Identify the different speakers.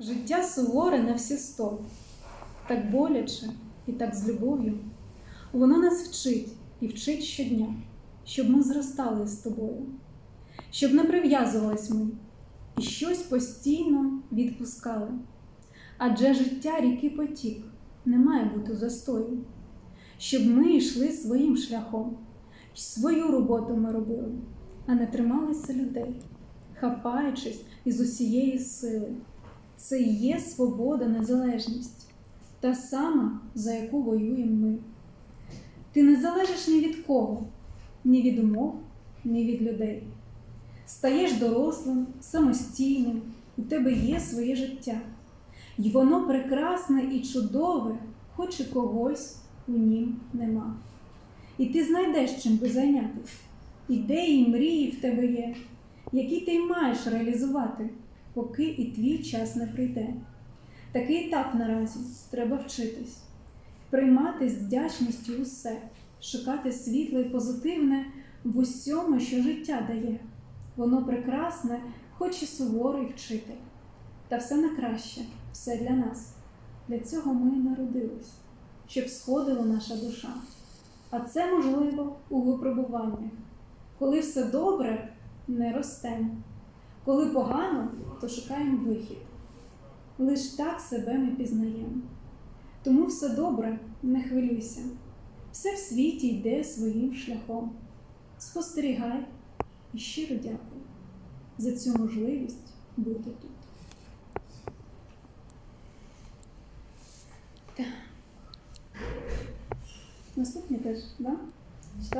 Speaker 1: Життя суворе на всі сто, так боляче і так з любов'ю. Воно нас вчить і вчить щодня, щоб ми зростали з тобою, щоб не прив'язувались ми і щось постійно відпускали. Адже життя ріки потік, не має бути застою, щоб ми йшли своїм шляхом, свою роботу ми робили, а не трималися людей, хапаючись із усієї сили. Це і є свобода, незалежність, та сама, за яку воюємо ми. Ти не залежиш ні від кого, ні від умов, ні від людей. Стаєш дорослим, самостійним, у тебе є своє життя. І воно прекрасне і чудове, хоч і когось у нім нема. І ти знайдеш чим би зайнятися. Ідеї, мрії в тебе є, які ти маєш реалізувати, поки і твій час не прийде. Такий етап наразі треба вчитись, приймати з вдячністю усе, шукати світло і позитивне в усьому, що життя дає. Воно прекрасне, хоч і суворий вчитель. Та все на краще, все для нас. Для цього ми і народились, щоб сходила наша душа. А це можливо у випробуваннях. Коли все добре, не ростемо. Коли погано, то шукаємо вихід. Лиш так себе ми пізнаємо. Тому все добре, не хвилюйся. Все в світі йде своїм шляхом. Спостерігай і щиро дякую за цю можливість бути тут. Так. Наступний теж, да? Читати?